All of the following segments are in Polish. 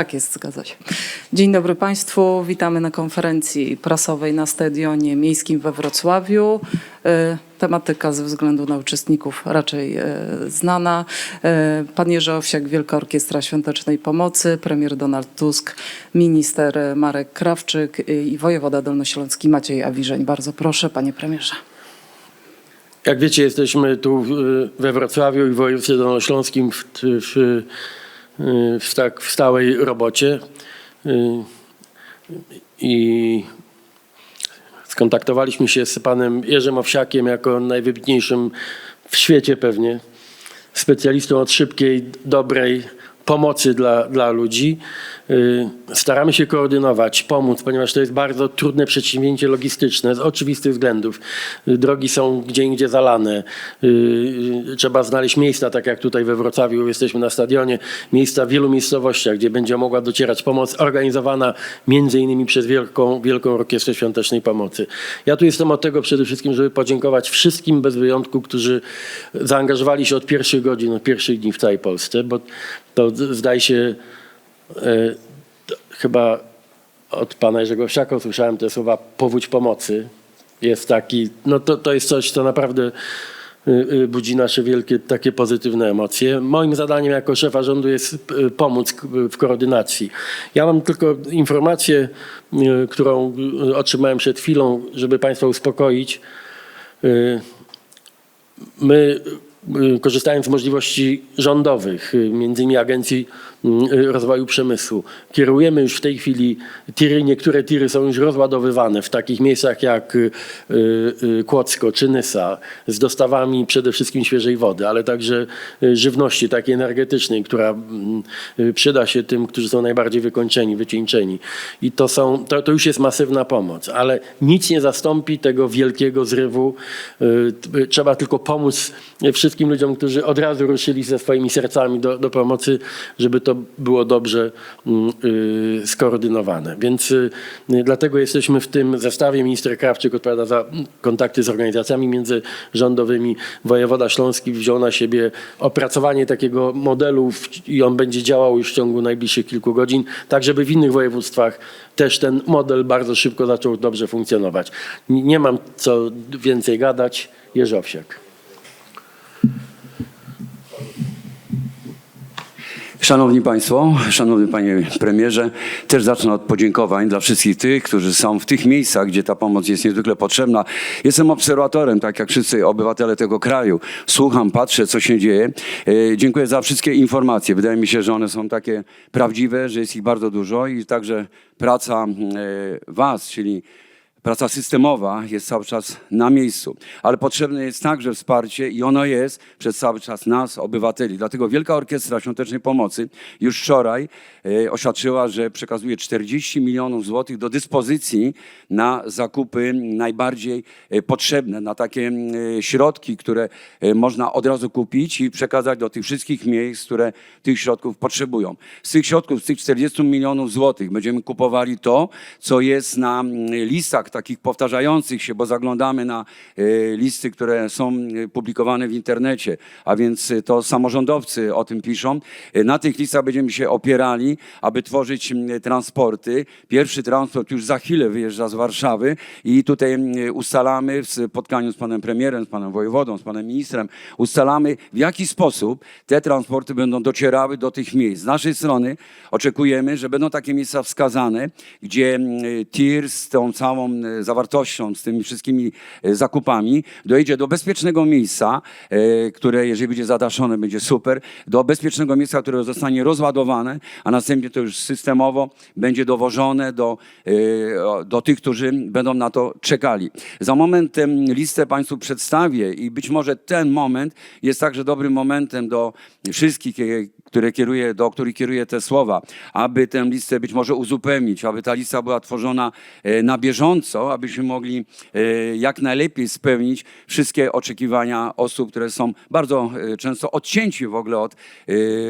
Tak jest, zgadza się. Dzień dobry Państwu. Witamy na konferencji prasowej na Stadionie Miejskim we Wrocławiu. E, Tematyka ze względu na uczestników raczej e, znana. E, Pan Jerzy Owsiak, Wielka Orkiestra Świątecznej Pomocy, premier Donald Tusk, minister Marek Krawczyk i wojewoda dolnośląski Maciej Awiżeń. Bardzo proszę, panie premierze. Jak wiecie, jesteśmy tu we Wrocławiu i w województwie dolnośląskim w, w, w, tak, w stałej robocie. Y, I skontaktowaliśmy się z panem Jerzym Owsiakiem jako najwybitniejszym w świecie pewnie specjalistą od szybkiej, dobrej pomocy dla, dla ludzi. Y, Staramy się koordynować, pomóc, ponieważ to jest bardzo trudne przedsięwzięcie logistyczne z oczywistych względów. Y, Drogi są gdzie indziej zalane. Y, Trzeba znaleźć miejsca, tak jak tutaj we Wrocławiu jesteśmy na stadionie, miejsca w wielu miejscowościach, gdzie będzie mogła docierać pomoc organizowana między innymi przez Wielką, Wielką Orkiestrę Świątecznej Pomocy. Ja tu jestem od tego przede wszystkim, żeby podziękować wszystkim bez wyjątku, którzy zaangażowali się od pierwszych godzin, od pierwszych dni w całej Polsce, bo to zdaje się chyba od pana Jerzego Owsiaka usłyszałem te słowa powódź pomocy. Jest taki, no to, to jest coś, co naprawdę y, y, budzi nasze wielkie takie pozytywne emocje. Moim zadaniem jako szefa rządu jest y, pomóc w koordynacji. Ja mam tylko informację, y, którą y, otrzymałem przed chwilą, żeby państwa uspokoić. Y, My, y, korzystając z możliwości rządowych, y, między innymi Agencji y, Rozwoju Przemysłu, kierujemy już w tej chwili tiry, niektóre tiry są już rozładowywane w takich miejscach jak y, y, Kłodzko czy Nysa, z dostawami przede wszystkim świeżej wody, ale także y, żywności takiej energetycznej, która mm, y, przyda się tym, którzy są najbardziej wykończeni, wycieńczeni. I to, są, to, to już jest masywna pomoc, ale nic nie zastąpi tego wielkiego zrywu. Y, Trzeba tylko pomóc wszystkim ludziom, którzy od razu ruszyli ze swoimi sercami do, do pomocy, żeby to było dobrze mm, y, skoordynowane. Więc y, dlatego jesteśmy w tym zestawie. Minister Krawczyk odpowiada za kontakty z organizacjami międzyrządowymi. Wojewoda Śląski wziął na siebie opracowanie takiego modelu i on będzie działał już w ciągu najbliższych kilku godzin, tak żeby w innych województwach też ten model bardzo szybko zaczął dobrze funkcjonować. Nie mam co więcej gadać. Jerzy Owsiak. Szanowni Państwo, Szanowny Panie Premierze, też zacznę od podziękowań dla wszystkich tych, którzy są w tych miejscach, gdzie ta pomoc jest niezwykle potrzebna. Jestem obserwatorem, tak jak wszyscy obywatele tego kraju. Słucham, patrzę, co się dzieje. E, Dziękuję za wszystkie informacje. Wydaje mi się, że one są takie prawdziwe, że jest ich bardzo dużo i także praca e, Was, czyli Praca systemowa jest cały czas na miejscu, ale potrzebne jest także wsparcie i ono jest przez cały czas nas, obywateli. Dlatego Wielka Orkiestra Świątecznej Pomocy już wczoraj e, oświadczyła, że przekazuje 40 milionów złotych do dyspozycji na zakupy najbardziej e, potrzebne, na takie e, środki, które można od razu kupić i przekazać do tych wszystkich miejsc, które tych środków potrzebują. Z tych środków, z tych 40 milionów złotych będziemy kupowali to, co jest na mm, takich powtarzających się, bo zaglądamy na e, listy, które są e, publikowane w internecie, a więc e, to samorządowcy o tym piszą. Na tych listach będziemy się opierali, aby tworzyć transporty. Pierwszy transport już za chwilę wyjeżdża z Warszawy i tutaj ustalamy w spotkaniu z panem premierem, z panem wojewodą, z panem ministrem, ustalamy w jaki sposób te transporty będą docierały do tych miejsc. Z naszej strony oczekujemy, że będą takie miejsca wskazane, gdzie tir z tą całą zawartością, z tymi wszystkimi e, zakupami dojdzie do bezpiecznego miejsca, e, które jeżeli będzie zadaszone, będzie super, do bezpiecznego miejsca, które zostanie rozładowane, a następnie to już systemowo będzie dowożone do, e, do tych, którzy będą na to czekali. Za moment em, listę Państwu przedstawię i być może ten moment jest także dobrym momentem do wszystkich, e, które kieruje, do których kieruje te słowa, aby tę listę być może uzupełnić, aby ta lista była tworzona e, na bieżąco, bieżąco, abyśmy mogli e, jak najlepiej spełnić wszystkie oczekiwania osób, które są bardzo e, często odcięci w ogóle od,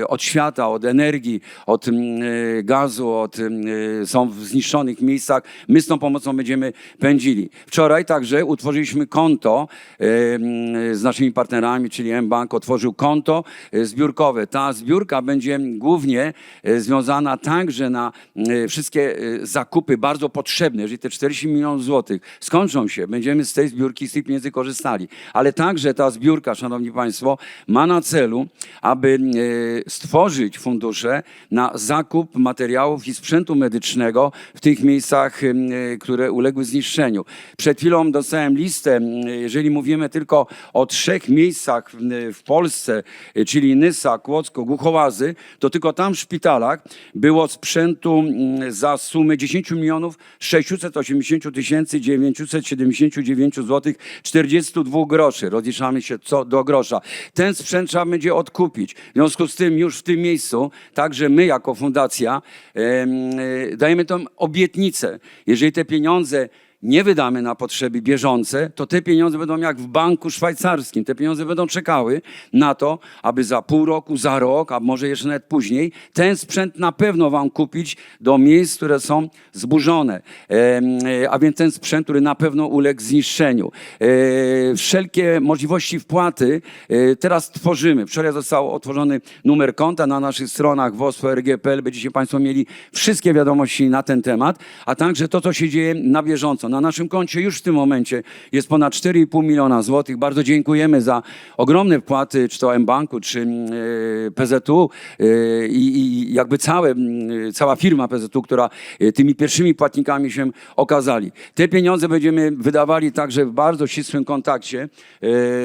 e, od świata, od energii, od mm, gazu, od, mm, są w zniszczonych miejscach. My z tą pomocą będziemy pędzili. Wczoraj także utworzyliśmy konto mm, z naszymi partnerami, czyli M-Bank otworzył konto zbiórkowe. Ta zbiórka będzie głównie związana także na wszystkie zakupy bardzo potrzebne. Jeżeli te 40 milionów złotych skończą się, będziemy z tej zbiórki, z tych pieniędzy korzystali. Ale także ta zbiórka, szanowni państwo, ma na celu, aby e, stworzyć fundusze na zakup materiałów i sprzętu medycznego w tych miejscach, e, które uległy zniszczeniu. Przed chwilą dostałem listę, jeżeli mówimy tylko o trzech miejscach w- Polsce, e, czyli Nysa, Kłodzko, Głuchołazy, to tylko tam w szpitalach było sprzętu za sumę 10 milionów 680 tysięcy 979 zł 42 groszy. Rozliczamy się co do grosza. Ten sprzęt trzeba będzie odkupić. W związku z tym już w tym miejscu, także my jako fundacja e, dajemy tą obietnicę. Jeżeli te pieniądze nie wydamy na potrzeby bieżące, to te pieniądze będą jak w banku szwajcarskim. Te pieniądze będą czekały na to, aby za pół roku, za rok, a może jeszcze nawet później, ten sprzęt na pewno wam kupić do miejsc, które są zburzone. E, A więc ten sprzęt, który na pewno uległ zniszczeniu. E, Wszelkie możliwości wpłaty e, teraz tworzymy. Wczoraj został otworzony numer konta na naszych stronach wospo.rg.pl. Będziecie Państwo mieli wszystkie wiadomości na ten temat, a także to, co się dzieje na bieżąco. Na naszym koncie już w tym momencie jest ponad 4,5 miliona złotych. Bardzo dziękujemy za ogromne wpłaty, czy to M-Banku, czy mm, e, PZU e, i, jakby całe, mm, cała firma PZU, która e, tymi pierwszymi płatnikami się okazali. Te pieniądze będziemy wydawali także w bardzo ścisłym kontakcie e,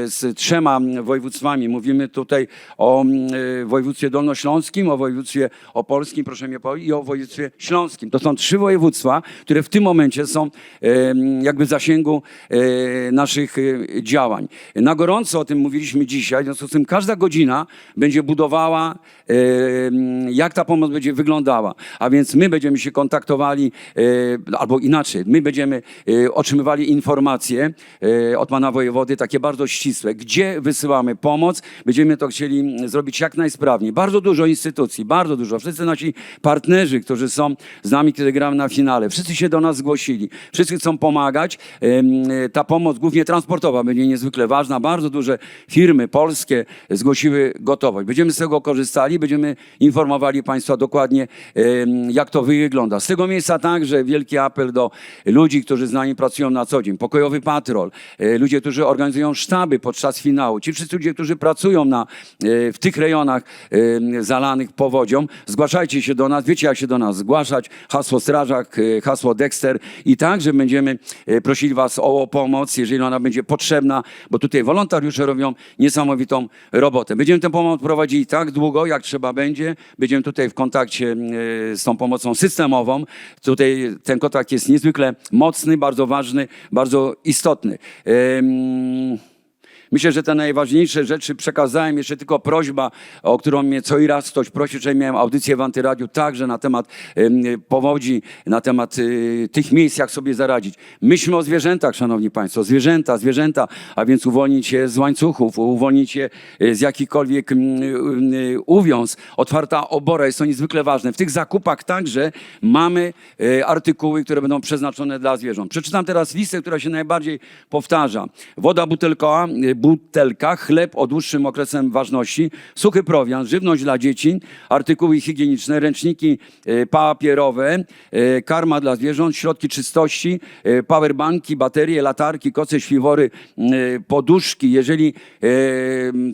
z trzema województwami. Mówimy tutaj o mm, e, województwie dolnośląskim, o województwie opolskim, proszę mnie powiedzieć, i o województwie śląskim. To są trzy województwa, które w tym momencie są e, jakby zasięgu e, naszych e, działań. Na gorąco o tym mówiliśmy dzisiaj, w związku z tym każda godzina będzie budowała, jak ta pomoc będzie wyglądała. A więc my będziemy się kontaktowali, e, albo inaczej, my będziemy otrzymywali informacje od pana wojewody, takie bardzo ścisłe, gdzie wysyłamy pomoc. Będziemy to chcieli zrobić jak najsprawniej. Bardzo dużo instytucji, bardzo dużo. Wszyscy nasi partnerzy, którzy są z nami, kiedy gramy na finale, wszyscy się do nas zgłosili. Wszyscy chcą pomagać. E, Ta pomoc, głównie transportowa, będzie niezwykle ważna. Bardzo duże firmy polskie zgłosiły gotowość. Będziemy z tego korzystali, będziemy informowali Państwa dokładnie, jak to wygląda. Z tego miejsca także wielki apel do ludzi, którzy z nami pracują na co dzień. Pokojowy patrol, e, ludzie, którzy organizują sztaby podczas finału, ci wszyscy ludzie, którzy pracują na, e, w tych rejonach zalanych powodzią, zgłaszajcie się do nas. Wiecie, jak się do nas zgłaszać. Hasło strażak, hasło Dexter i także będziemy e, prosili Was o pomoc, jeżeli ona będzie potrzebna, bo tutaj wolontariusze robią niesamowitą robotę. Będziemy tę pomoc prowadzili tak długo, jak trzeba będzie. Będziemy tutaj w kontakcie e, z tą pomocą systemową. Tutaj ten kontakt jest niezwykle mocny, bardzo ważny, bardzo istotny. Em, Myślę, że te najważniejsze rzeczy przekazałem. Jeszcze tylko prośba, o którą mnie co i raz ktoś prosi, że miałem audycję w Antyradiu także na temat em, powodzi, na temat y, tych miejsc, jak sobie zaradzić. Myślmy o zwierzętach, szanowni państwo. Zwierzęta, zwierzęta, a więc uwolnić je z łańcuchów, uwolnić je y, z jakichkolwiek mm, y, uwiąz. Otwarta obora jest to niezwykle ważne. W tych zakupach także mamy artykuły, które będą przeznaczone dla zwierząt. Przeczytam teraz listę, która się najbardziej powtarza. Woda butelkowa, butelka, chleb o dłuższym okresem ważności, suchy prowiant, żywność dla dzieci, artykuły higieniczne, ręczniki y, papierowe, y, karma dla zwierząt, środki czystości, y, powerbanki, baterie, latarki, koce, śpiwory, poduszki. Jeżeli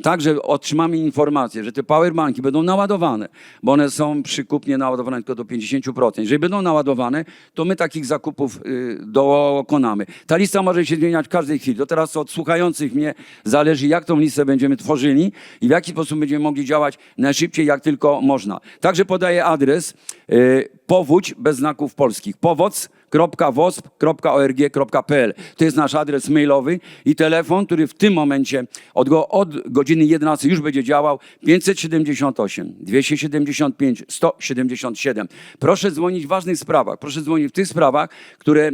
także otrzymamy informację, że te powerbanki będą naładowane, bo one są przy kupnie naładowane tylko do 50%. Jeżeli będą naładowane, to my takich zakupów y, dokonamy. Ta lista może się zmieniać w każdej chwili. To teraz od słuchających mnie zależy, jak tą listę będziemy tworzyli i w jaki sposób będziemy mogli działać najszybciej, jak tylko można. Także podaję adres y, powódź bez znaków polskich. Powoc.wosp.org.pl To jest nasz adres mailowy i telefon, który w tym momencie od, go, od godziny 11 już będzie działał 578 275 177. Proszę dzwonić w ważnych sprawach. Proszę dzwonić w tych sprawach, które e,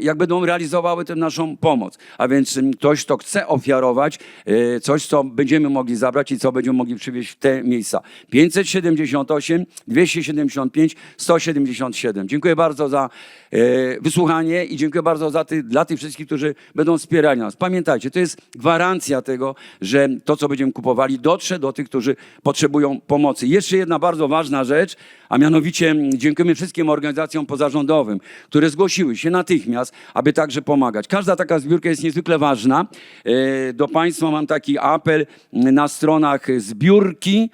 jak będą realizowały tę naszą pomoc. A więc m, ktoś, kto chce ofiarować e, coś, co będziemy mogli zabrać i co będziemy mogli przywieźć w te miejsca. 578 275 177. Dziękuję bardzo za e, wysłuchanie i dziękuję bardzo za ty, dla tych wszystkich, którzy będą wspierali nas. Pamiętajcie, to jest gwarancja tego, że to, co będziemy kupowali, dotrze do tych, którzy potrzebują pomocy. Jeszcze jedna bardzo ważna rzecz, a mianowicie m, dziękujemy wszystkim organizacjom pozarządowym, które zgłosiły się natychmiast, aby także pomagać. Każda taka zbiórka jest niezwykle ważna. E, Do Państwa mam taki apel m, na stronach zbiórki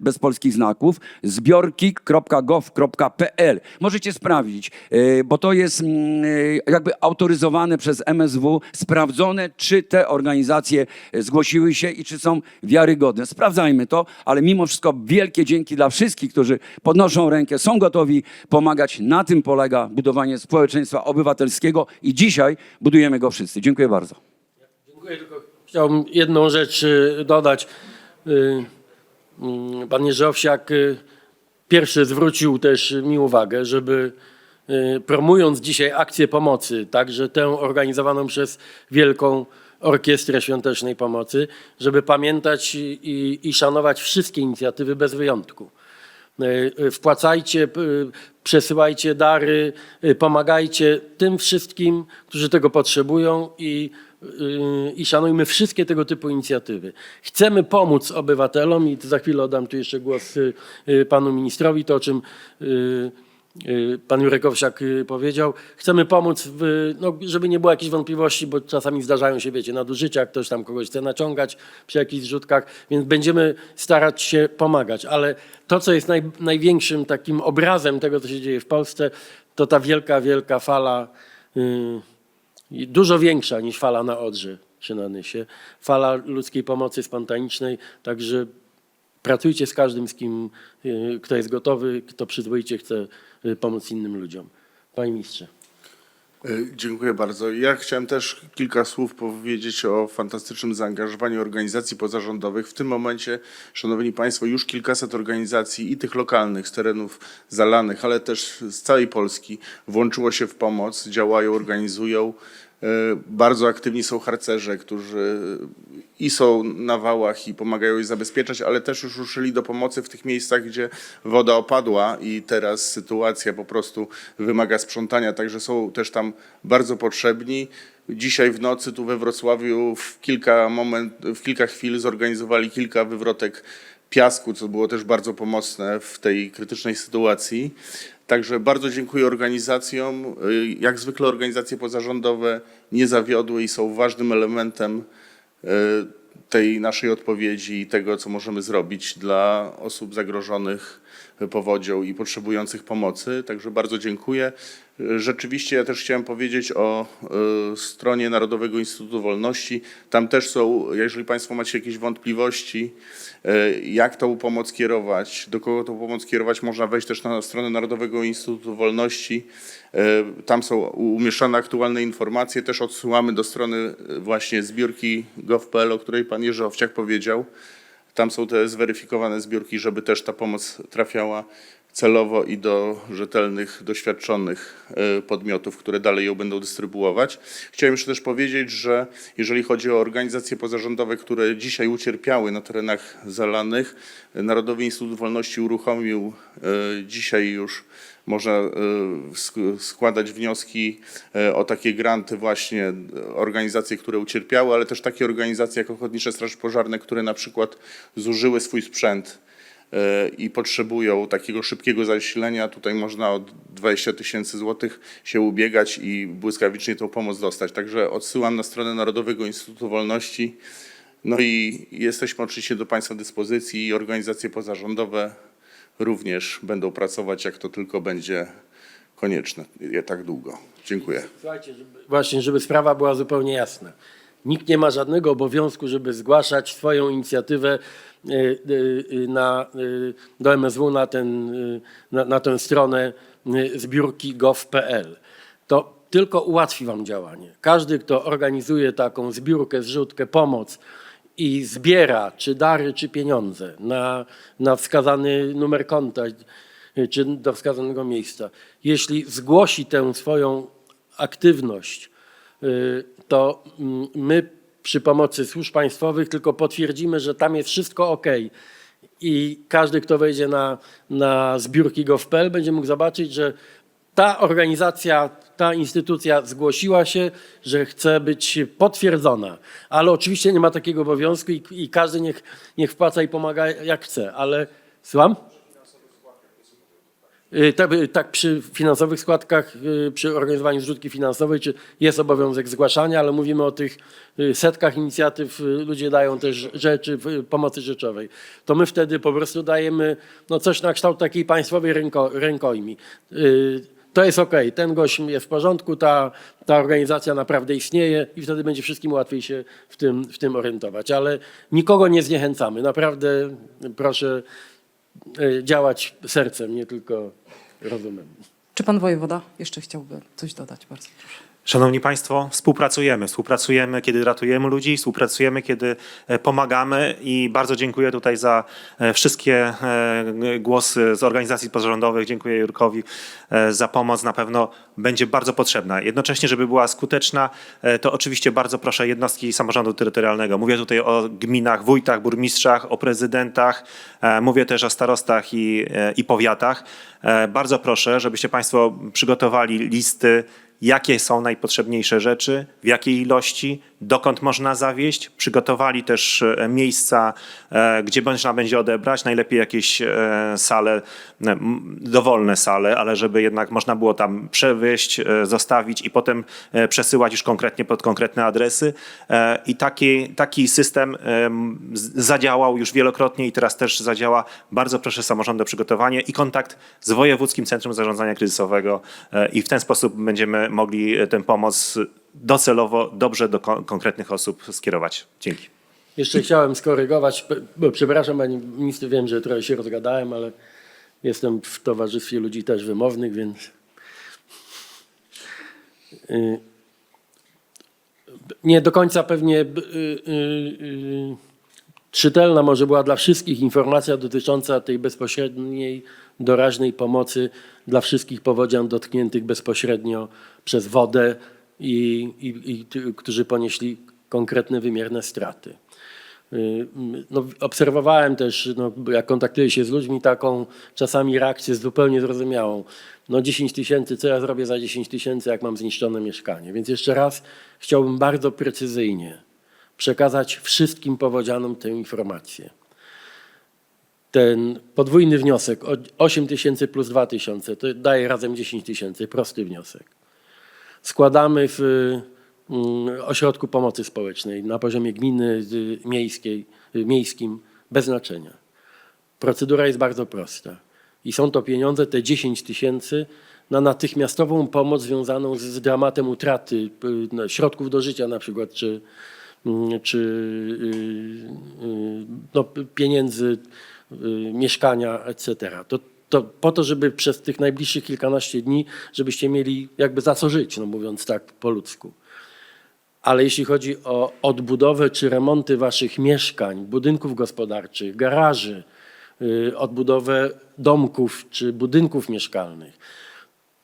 bez polskich znaków, zbiorki.gov.pl. Możecie sprawdzić, e, bo to jest mm, e, jakby autoryzowane przez MSW, sprawdzone, czy te organizacje zgłosiły się i czy są wiarygodne. Sprawdzajmy to, ale mimo wszystko wielkie dzięki dla wszystkich, którzy podnoszą rękę, są gotowi pomagać. Na tym polega budowanie społeczeństwa obywatelskiego i dzisiaj budujemy go wszyscy. Dziękuję bardzo. Dziękuję, tylko chciałbym jedną rzecz y, dodać. Y, Pan Jerzy Owsiak y, pierwszy zwrócił też mi uwagę, żeby promując dzisiaj akcję pomocy, także tę organizowaną przez Wielką Orkiestrę Świątecznej Pomocy, żeby pamiętać i, i, szanować wszystkie inicjatywy bez wyjątku. Y, y, Wpłacajcie, przesyłajcie dary, y, pomagajcie tym wszystkim, którzy tego potrzebują i, i szanujmy wszystkie tego typu inicjatywy. Chcemy pomóc obywatelom i za chwilę oddam tu jeszcze głos panu ministrowi, to o czym pan Jurek Owsiak y, powiedział. Chcemy pomóc, w, no, żeby nie było jakichś wątpliwości, bo czasami zdarzają się, wiecie, nadużycia, ktoś tam kogoś chce naciągać przy jakichś zrzutkach, więc będziemy starać się pomagać. Ale to, co jest naj, największym takim obrazem tego, co się dzieje w Polsce, to ta wielka, wielka fala, y, i dużo większa niż fala na Odrze czy na Nysie, fala ludzkiej pomocy spontanicznej, także pracujcie z każdym, z kim, y, kto jest gotowy, kto przyzwoicie chce y, pomóc innym ludziom. Panie ministrze. E, Dziękuję bardzo. Ja chciałem też kilka słów powiedzieć o fantastycznym zaangażowaniu organizacji pozarządowych. W tym momencie, Szanowni Państwo, już kilkaset organizacji i tych lokalnych z terenów zalanych, ale też z całej Polski włączyło się w pomoc, działają, organizują. E, Bardzo aktywni są harcerze, którzy i są na wałach i pomagają je zabezpieczać, ale też już ruszyli do pomocy w tych miejscach, gdzie woda opadła i teraz sytuacja po prostu wymaga sprzątania, także są też tam bardzo potrzebni. Dzisiaj w nocy tu we Wrocławiu w kilka, moment, w kilka chwil zorganizowali kilka wywrotek piasku, co było też bardzo pomocne w tej krytycznej sytuacji. Także bardzo dziękuję organizacjom. Y, Jak zwykle organizacje pozarządowe nie zawiodły i są ważnym elementem y, tej naszej odpowiedzi i tego, co możemy zrobić dla osób zagrożonych powodzią i potrzebujących pomocy. Także bardzo dziękuję. Rzeczywiście ja też chciałem powiedzieć o y, stronie Narodowego Instytutu Wolności. Tam też są, jeżeli Państwo macie jakieś wątpliwości, y, jak tą pomoc kierować, do kogo tą pomoc kierować, można wejść też na stronę Narodowego Instytutu Wolności. Y, Tam są umieszczone aktualne informacje. Też odsyłamy do strony właśnie zbiórki gov.pl, o której Pan Jerzy Owciak powiedział. Tam są te zweryfikowane zbiórki, żeby też ta pomoc trafiała celowo i do rzetelnych, doświadczonych e, podmiotów, które dalej ją będą dystrybuować. Chciałem jeszcze też powiedzieć, że jeżeli chodzi o organizacje pozarządowe, które dzisiaj ucierpiały na terenach zalanych, Narodowy Instytut Wolności uruchomił e, dzisiaj już można e, sk- składać wnioski e, o takie granty właśnie e, organizacje, które ucierpiały, ale też takie organizacje jak Ochotnicze Straże Pożarne, które na przykład zużyły swój sprzęt i potrzebują takiego szybkiego zasilenia. Tutaj można o 20 tysięcy złotych się ubiegać i błyskawicznie tą pomoc dostać. Także odsyłam na stronę Narodowego Instytutu Wolności. No i jesteśmy oczywiście do Państwa dyspozycji i organizacje pozarządowe również będą pracować, jak to tylko będzie konieczne, nie tak długo. Dziękuję. Słuchajcie, żeby, właśnie, żeby sprawa była zupełnie jasna. Nikt nie ma żadnego obowiązku, żeby zgłaszać swoją inicjatywę y, y, y, na, do MSW na, ten, na, na tę stronę zbiórki gov.pl. To tylko ułatwi wam działanie. Każdy, kto organizuje taką zbiórkę, zrzutkę, pomoc i zbiera czy dary, czy pieniądze na, na wskazany numer konta, czy do wskazanego miejsca, jeśli zgłosi tę swoją aktywność, y, to mm, my przy pomocy służb państwowych tylko potwierdzimy, że tam jest wszystko ok. I każdy, kto wejdzie na, na zbiórki gov.pl, będzie mógł zobaczyć, że ta organizacja, ta instytucja zgłosiła się, że chce być potwierdzona. Ale oczywiście nie ma takiego obowiązku i, i każdy niech, niech wpłaca i pomaga jak chce. Ale słucham? Y, Tak, y, tak przy finansowych składkach, y, przy organizowaniu zrzutki finansowej czy jest obowiązek zgłaszania, ale mówimy o tych setkach inicjatyw, ludzie dają też rzeczy, pomocy rzeczowej. To my wtedy po prostu dajemy no coś na kształt takiej państwowej ręko, rękojmi. To jest ok, ten gość jest w porządku, ta, ta organizacja naprawdę istnieje i wtedy będzie wszystkim łatwiej się w tym, w tym orientować. Ale nikogo nie zniechęcamy. Naprawdę proszę y, działać sercem, nie tylko rozumem. Czy pan wojewoda jeszcze chciałby coś dodać? Bardzo proszę. Szanowni Państwo, współpracujemy. Współpracujemy, kiedy ratujemy ludzi, współpracujemy, kiedy e, pomagamy i bardzo dziękuję tutaj za e, wszystkie e, głosy z organizacji pozarządowych. Dziękuję Jurkowi za pomoc. Na pewno będzie bardzo potrzebna. Jednocześnie, żeby była skuteczna, to oczywiście bardzo proszę jednostki samorządu terytorialnego. Mówię tutaj o gminach, wójtach, burmistrzach, o prezydentach, mówię też o starostach i, i powiatach. Bardzo proszę, żebyście Państwo przygotowali listy jakie są najpotrzebniejsze rzeczy, w jakiej ilości, dokąd można zawieźć. Przygotowali też e, miejsca, e, gdzie można będzie odebrać, najlepiej jakieś e, sale, dowolne sale, ale żeby jednak można było tam przewieźć, zostawić i potem przesyłać już konkretnie pod konkretne adresy. I taki, taki system zadziałał już wielokrotnie i teraz też zadziała. Bardzo proszę samorządy o przygotowanie i kontakt z Wojewódzkim Centrum Zarządzania Kryzysowego i w ten sposób będziemy mogli tę pomoc docelowo, dobrze do kon- konkretnych osób skierować. Dzięki. Jeszcze chciałem skorygować, bo przepraszam pani minister, wiem, że trochę się rozgadałem, ale jestem w towarzystwie ludzi też wymownych, więc y, nie do końca pewnie y, y, czytelna może była dla wszystkich informacja dotycząca tej bezpośredniej, doraźnej pomocy dla wszystkich powodzian dotkniętych bezpośrednio przez wodę i, i, i którzy ponieśli konkretne wymierne straty. Y, No, obserwowałem też, no, jak kontaktuję się z ludźmi, taką czasami reakcję zupełnie zrozumiałą. No 10 tysięcy, co ja zrobię za 10 tysięcy, jak mam zniszczone mieszkanie? Więc jeszcze raz chciałbym bardzo precyzyjnie przekazać wszystkim powodzianom tę informację. Ten podwójny wniosek, o 8 tysięcy plus 2 tysiące, to daje razem 10 tysięcy, prosty wniosek. Składamy w mm, ośrodku pomocy społecznej na poziomie gminy y, miejskiej, y, miejskim, bez znaczenia. Procedura jest bardzo prosta. I są to pieniądze, te 10 tysięcy, na natychmiastową pomoc związaną z, z dramatem utraty y, środków do życia na przykład, czy, mm, czy no, pieniędzy, mieszkania, etc. To, to po to, żeby przez tych najbliższych kilkanaście dni, żebyście mieli jakby za co żyć, no mówiąc tak po ludzku. Ale jeśli chodzi o odbudowę czy remonty waszych mieszkań, budynków gospodarczych, garaży, y, odbudowę domków czy budynków mieszkalnych,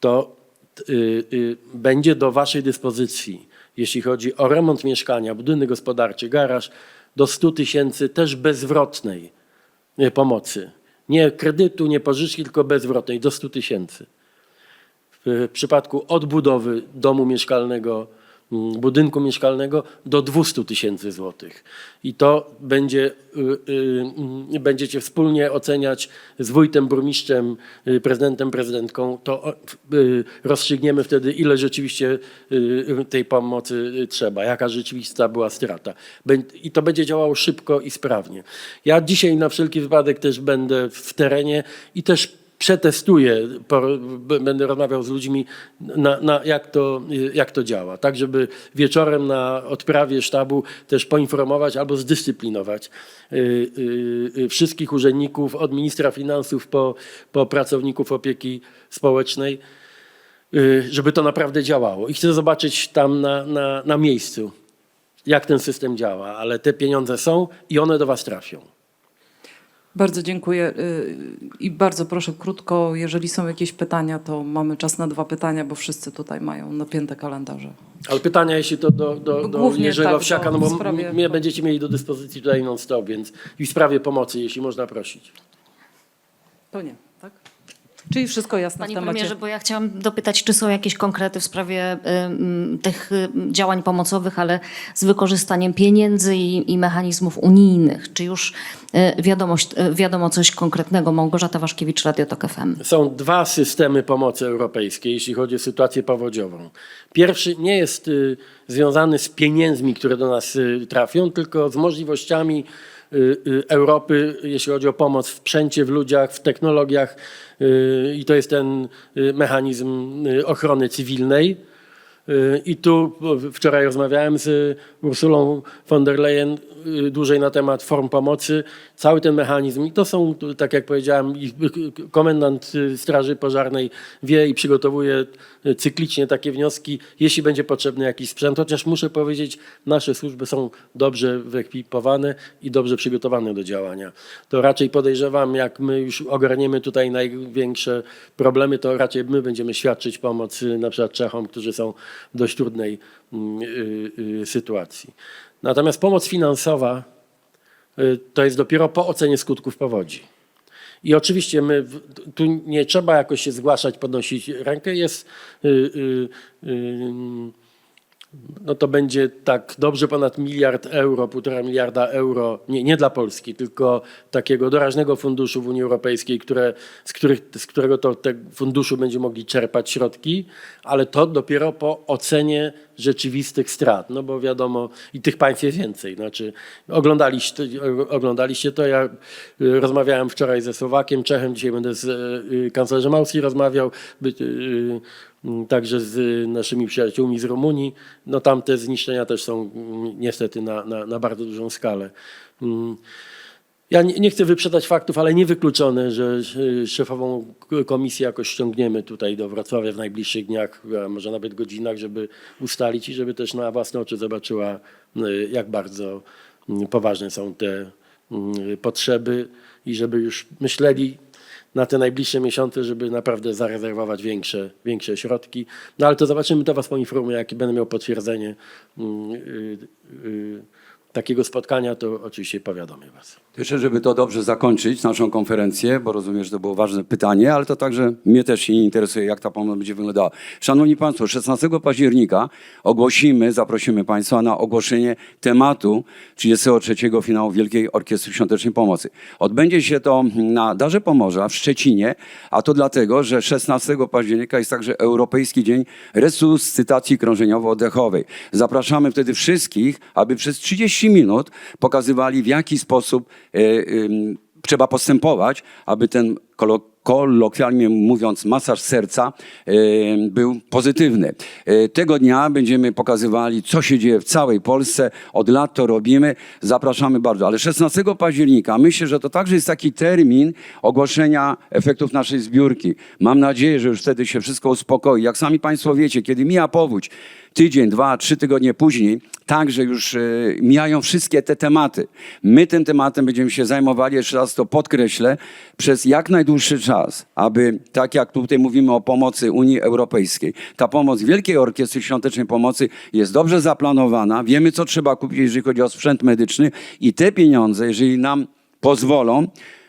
to y, y, będzie do waszej dyspozycji, jeśli chodzi o remont mieszkania, budynek gospodarczy, garaż, do 100 tysięcy też bezwrotnej pomocy. Nie kredytu, nie pożyczki, tylko bezwrotnej, do 100 tysięcy. W przypadku odbudowy domu mieszkalnego, budynku mieszkalnego do 200 tysięcy złotych. I to będzie, y, y, y, będziecie wspólnie oceniać z wójtem, burmistrzem, y, prezydentem, prezydentką. To rozstrzygniemy wtedy, ile rzeczywiście tej pomocy trzeba, jaka rzeczywista była strata. I to będzie działało szybko i sprawnie. Ja dzisiaj na wszelki wypadek też będę w terenie i też przetestuję, będę rozmawiał z ludźmi, na, na jak, to, jak to działa. Tak, żeby wieczorem na odprawie sztabu też poinformować albo zdyscyplinować y, y, y, wszystkich urzędników, od ministra finansów po, po pracowników opieki społecznej, żeby to naprawdę działało. I chcę zobaczyć tam na, na, na miejscu, jak ten system działa, ale te pieniądze są i one do Was trafią. Bardzo dziękuję y, i bardzo proszę krótko, jeżeli są jakieś pytania, to mamy czas na dwa pytania, bo wszyscy tutaj mają napięte kalendarze. Ale pytania, jeśli to do, do, do Głównie Jerzego tak, no bo sprawie- mnie będziecie mieli do dyspozycji tutaj non-stop, więc i w sprawie pomocy, jeśli można prosić. To nie, tak? Czyli wszystko jasne Panie w temacie. premierze, bo ja chciałam dopytać, czy są jakieś konkrety w sprawie ym, tych ym, działań pomocowych, ale z wykorzystaniem pieniędzy i, i mechanizmów unijnych. Czy już y, wiadomość, y, wiadomo coś konkretnego? Małgorzata Waszkiewicz, Radio Tok FM. Są dwa systemy pomocy europejskiej, jeśli chodzi o sytuację powodziową. Pierwszy nie jest y, związany z pieniędzmi, które do nas y, trafią, tylko z możliwościami y, y, Europy, jeśli chodzi o pomoc w sprzęcie, w ludziach, w technologiach. y, I to jest ten y, mechanizm y, ochrony cywilnej. I tu wczoraj rozmawiałem z Ursulą von der Leyen y, dłużej na temat form pomocy. Cały ten mechanizm, i to są, tak jak powiedziałem, y, komendant y, Straży Pożarnej wie i przygotowuje cyklicznie takie wnioski, jeśli będzie potrzebny jakiś sprzęt. Chociaż muszę powiedzieć, nasze służby są dobrze wyekwipowane i dobrze przygotowane do działania. To raczej podejrzewam, jak my już ogarniemy tutaj największe problemy, to raczej my będziemy świadczyć pomoc na przykład Czechom, którzy są dość trudnej mm, y, y, sytuacji. Natomiast pomoc finansowa y, to jest dopiero po ocenie skutków powodzi. I oczywiście my, tu nie trzeba jakoś się zgłaszać, podnosić rękę, jest y, y, y, no to będzie tak dobrze ponad miliard euro, półtora miliarda euro, nie, nie dla Polski, tylko takiego doraźnego funduszu w Unii Europejskiej, które, z, których, z którego to te funduszu będzie mogli czerpać środki, ale to dopiero po ocenie rzeczywistych strat, no bo wiadomo, i tych państw jest więcej. Znaczy, oglądaliście, oglądaliście to, ja y, rozmawiałem wczoraj ze Słowakiem, Czechem, dzisiaj będę z y, kanclerzem Austrii rozmawiał, y, Także z y, naszymi przyjaciółmi z Rumunii. No tam te zniszczenia też są mm, niestety na, na, na bardzo dużą skalę. Mm. Ja nie, nie chcę wyprzedać faktów, ale niewykluczone, że szefową k- komisji jakoś ściągniemy tutaj do Wrocławia w najbliższych dniach, a może nawet godzinach, żeby ustalić i żeby też na własne oczy zobaczyła, y, jak bardzo mm, poważne są te mm, potrzeby i żeby już myśleli na te najbliższe miesiące, żeby naprawdę zarezerwować większe, większe środki. No ale to zobaczymy, to Was poinformuję, jak będę miał potwierdzenie mm, y, y, takiego spotkania, to oczywiście powiadomię Was. Jeszcze, żeby to dobrze zakończyć naszą konferencję, bo rozumiem, że to było ważne pytanie, ale to także mnie też interesuje, jak ta pomoc będzie wyglądała. Szanowni Państwo, 16 października ogłosimy, zaprosimy Państwa na ogłoszenie tematu 33. finału Wielkiej Orkiestry Świątecznej Pomocy. Odbędzie się to na Darze Pomorza w Szczecinie, a to dlatego, że 16 października jest także Europejski Dzień Resuscytacji Krążeniowo-Oddechowej. Zapraszamy wtedy wszystkich, aby przez 30 minut pokazywali, w jaki sposób e, trzeba postępować, aby ten kolo- kolokwialnie mówiąc masaż serca e, był pozytywny. E, Tego dnia będziemy pokazywali, co się dzieje w całej Polsce. Od lat to robimy. Zapraszamy bardzo. Ale 16 października myślę, że to także jest taki termin ogłoszenia efektów naszej zbiórki. Mam nadzieję, że już wtedy się wszystko uspokoi. Jak sami Państwo wiecie, kiedy mija powódź, tydzień, dwa, trzy tygodnie później, także już e, mijają wszystkie te tematy. My tym tematem będziemy się zajmowali, jeszcze raz to podkreślę, przez jak najdłuższy czas, aby tak jak tutaj mówimy o pomocy Unii Europejskiej, ta pomoc Wielkiej Orkiestry Świątecznej Pomocy jest dobrze zaplanowana, wiemy co trzeba kupić, jeżeli chodzi o sprzęt medyczny i te pieniądze, jeżeli nam pozwolą,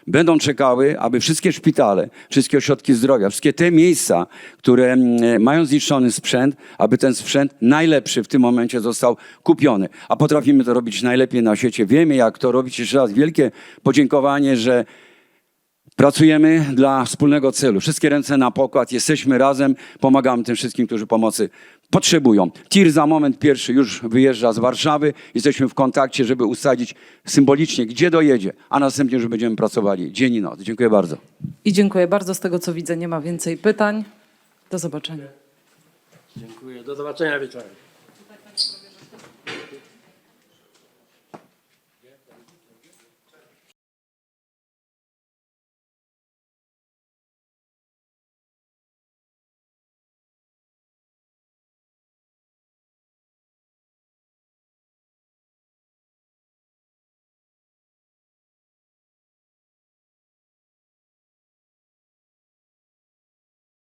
będą czekały, aby wszystkie szpitale, wszystkie ośrodki zdrowia, wszystkie te miejsca, które mm, mają zniszczony sprzęt, aby ten sprzęt najlepszy w tym momencie został kupiony. A potrafimy to robić najlepiej na świecie. Wiemy, jak to robić. Jeszcze raz wielkie podziękowanie, że Pracujemy dla wspólnego celu. Wszystkie ręce na pokład, jesteśmy razem, pomagamy tym wszystkim, którzy pomocy potrzebują. TIR za moment pierwszy już wyjeżdża z Warszawy. Jesteśmy w kontakcie, żeby ustalić symbolicznie, gdzie dojedzie, a następnie już będziemy pracowali dzień i noc. Dziękuję bardzo. I dziękuję bardzo. Z tego co widzę, nie ma więcej pytań. Do zobaczenia. Dziękuję. Do zobaczenia wieczorem.